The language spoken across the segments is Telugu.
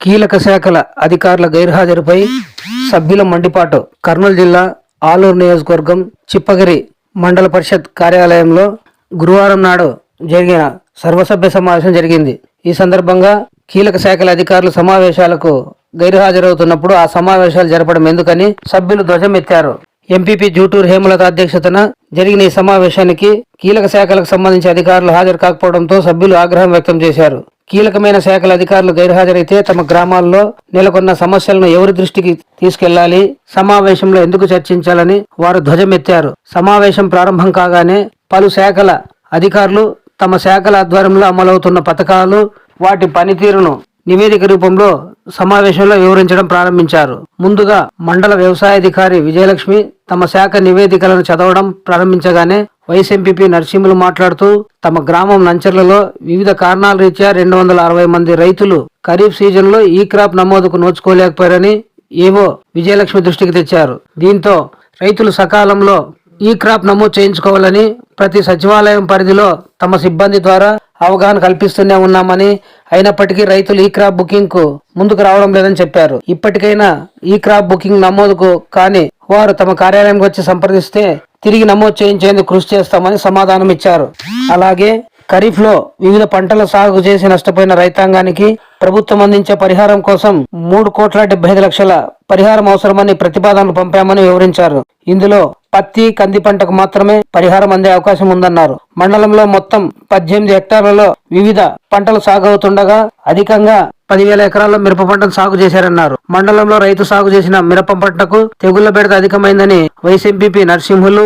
కీలక శాఖల అధికారుల గైర్హాజరుపై సభ్యుల మండిపాటు. కర్నూలు జిల్లా ఆలూరు నియోజకవర్గం చిప్పగిరి మండల పరిషత్ కార్యాలయంలో గురువారం నాడు జరిగిన సర్వసభ్య సమావేశం జరిగింది. ఈ సందర్భంగా కీలక శాఖల అధికారులు సమావేశాలకు గైర్హాజరవుతున్నప్పుడు ఆ సమావేశాలు జరపడం ఎందుకని సభ్యులు ధ్వజమెత్తారు ఎంపీపీ జూటూరు హేమలత అధ్యక్షతన జరిగిన ఈ సమావేశానికి కీలక శాఖలకు సంబంధించి అధికారులు హాజరు కాకపోవడంతో సభ్యులు ఆగ్రహం వ్యక్తం చేశారు. కీలకమైన శాఖల అధికారులు గైర్హాజరైతే తమ గ్రామాల్లో నెలకొన్న సమస్యలను ఎవరి దృష్టికి తీసుకెళ్ళాలి? సమావేశంలో ఎందుకు చర్చించాలని వారు ధ్వజమెత్తారు. సమావేశం ప్రారంభం కాగానే పలు శాఖల అధికారులు తమ శాఖల ఆధ్వర్యంలో అమలవుతున్న పథకాలు వాటి పనితీరును నివేదిక రూపంలో సమావేశంలో వివరించడం ప్రారంభించారు. ముందుగా మండల వ్యవసాయాధికారి విజయలక్ష్మి తమ శాఖ నివేదికలను చదవడం ప్రారంభించగానే వైస్ ఎంపీపీ నరసింహులు మాట్లాడుతూ తమ గ్రామం నంచర్లలో వివిధ కారణాల రీత్యా రెండు వందల అరవై మంది రైతులు ఖరీఫ్ సీజన్లో ఈ క్రాప్ నమోదుకు నోచుకోలేకపోయారని ఏవో విజయలక్ష్మి దృష్టికి తెచ్చారు. దీంతో రైతులు సకాలంలో ఈ క్రాప్ నమోదు చేయించుకోవాలని ప్రతి సచివాలయం పరిధిలో తమ సిబ్బంది ద్వారా అవగాహన కల్పిస్తూనే ఉన్నామని అయినప్పటికీ రైతులు ఈ క్రాప్ బుకింగ్కు ముందుకు రావడం లేదని చెప్పారు. ఇప్పటికైనా ఈ క్రాప్ బుకింగ్ నమోదుకు కానీ వారు తమ కార్యాలయంకి వచ్చి సంప్రదిస్తే తిరిగి నమోదు చేయించేందుకు కృషి చేస్తామని సమాధానం ఇచ్చారు. అలాగే ఖరీఫ్లో వివిధ పంటల సాగు చేసి నష్టపోయిన రైతాంగానికి ప్రభుత్వం అందించే పరిహారం కోసం మూడు కోట్ల డెబ్బై ఐదు లక్షల పరిహారం అవసరమని ప్రతిపాదనలు పంపామని వివరించారు. ఇందులో పత్తి కంది పంటకు మాత్రమే పరిహారం అందే అవకాశం ఉందన్నారు. మండలంలో మొత్తం పద్దెనిమిది హెక్టార్లలో వివిధ పంటలు సాగు అవుతుండగా అధికంగా పదివేల ఎకరాల్లో మిరప పంటను సాగు చేశారన్నారు. మండలంలో రైతు సాగు చేసిన మిరప పంటకు తెగుళ్ళ బెడత అధికమైందని వైస్ నర్సింహులు నరసింహులు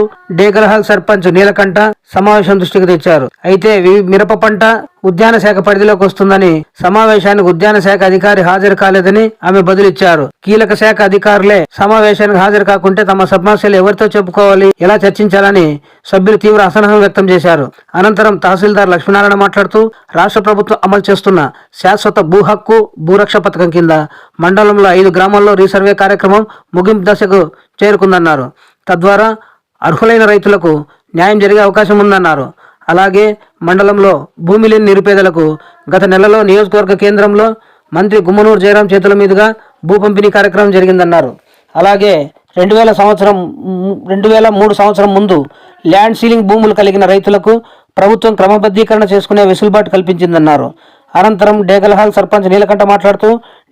సర్పంచ్ నీలకంఠ సమావేశం దృష్టికి తెచ్చారు. అయితే మిరప పంట ఉద్యాన శాఖ పరిధిలోకి వస్తుందని సమావేశానికి ఉద్యాన శాఖ అధికారి హాజరు కాలేదని ఆమె బదులిచ్చారు. కీలక శాఖ అధికారులే సమావేశానికి హాజరు కాకుంటే తమ సమస్యలు ఎవరితో చెప్పుకోవాలి ఎలా చర్చించాలని సభ్యులు తీవ్ర అసహనం వ్యక్తం చేశారు. అనంతరం తహసీల్దార్ లక్ష్మీనారాయణ మాట్లాడుతూ రాష్ట్ర ప్రభుత్వం అమలు చేస్తున్న శాశ్వత భూ హక్కు భూరక్ష పథకం కింద మండలంలో ఐదు గ్రామాల్లో రీసర్వే కార్యక్రమం ముగింపు దశకు చేరుకుందన్నారు. తద్వారా అర్హులైన రైతులకు న్యాయం జరిగే అవకాశం ఉందన్నారు. అలాగే మండలంలో భూమి లేని నిరుపేదలకు గత నెలలో నియోజకవర్గ కేంద్రంలో మంత్రి గుమ్మనూరు జయరాం చేతుల మీదుగా భూ పంపిణీ కార్యక్రమం జరిగిందన్నారు. అలాగే రెండు వేల సంవత్సరం రెండు వేల మూడు సంవత్సరం ముందు ల్యాండ్ సీలింగ్ భూములు కలిగిన రైతులకు ప్రభుత్వం క్రమబద్ధీకరణ చేసుకునే వెసులుబాటు కల్పించిందన్నారు. అనంతరం డేగల్హాల్ సర్పంచ్ నీలకంఠ మాట్లాడుతూ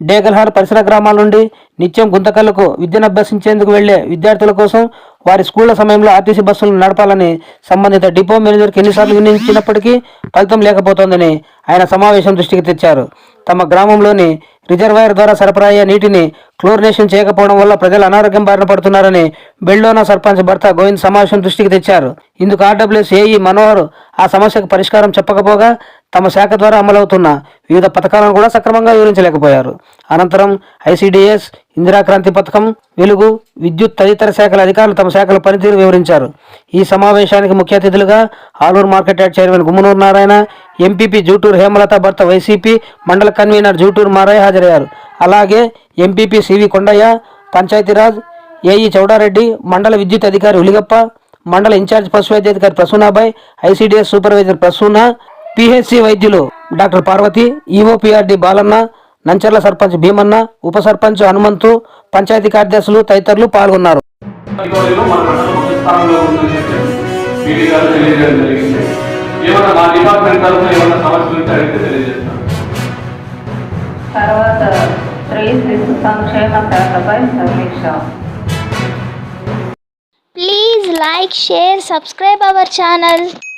డేగల్హాల్ పరిసర గ్రామాల నుండి నిత్యం గుంతకల్లకు విద్యను అభ్యసించేందుకు వెళ్ళే విద్యార్థుల కోసం వారి స్కూళ్ళ సమయంలో ఆర్టీసీ బస్సులను నడపాలని సంబంధిత డిపో మేనేజర్కి ఎన్నిసార్లు వినియోగించినప్పటికీ ఫలితం లేకపోతోందని ఆయన సమావేశం దృష్టికి తెచ్చారు. తమ గ్రామంలోని రిజర్వాయర్ ద్వారా సరఫరా అయ్యే నీటిని క్లోరినేషన్ చేయకపోవడం వల్ల ప్రజలు అనారోగ్యం బారిన పడుతున్నారని బెల్డోనా సర్పంచ్ భర్త గోవింద్ సమావేశం దృష్టికి తెచ్చారు. ఇందుకు ఆర్డబ్ల్యూఎస్ ఏఈ మనోహర్ ఆ సమస్యకు పరిష్కారం చెప్పకపోగా తమ శాఖ ద్వారా అమలవుతున్న వివిధ పథకాలను కూడా సక్రమంగా వివరించలేకపోయారు. అనంతరం ఐసీడీఎస్ ఇందిరాక్రాంతి పథకం వెలుగు విద్యుత్ తదితర శాఖల అధికారులు తమ శాఖల పనితీరు వివరించారు. ఈ సమావేశానికి ముఖ్య అతిథులుగా Aluru market yard chairman Gummanuru Narayana MPP Juturu Hemalatha భర్త వైసీపీ మండల కన్వీనర్ జూటూరు మారయ్య హాజరయ్యారు. అలాగే MPP C V Kondayya Panchayati Raj AE Chowdareddy మండల విద్యుత్ అధికారి ఉలిగప్ప మండల ఇన్ఛార్జ్ పశు వైద్యాధికారి Prasunabai ICDS supervisor Prasuna PHC వైద్యులు డాక్టర్ పార్వతి ఈఓపీఆర్డి బాలన్న నంచర్ల సర్పంచ్ భీమన్న ఉప సర్పంచ్ హనుమంతు పంచాయతీ కార్యదర్శులు తదితరులు పాల్గొన్నారు. తర్వాత సంక్షేమ శాఖపై సమీక్ష. Please like, share, subscribe our channel.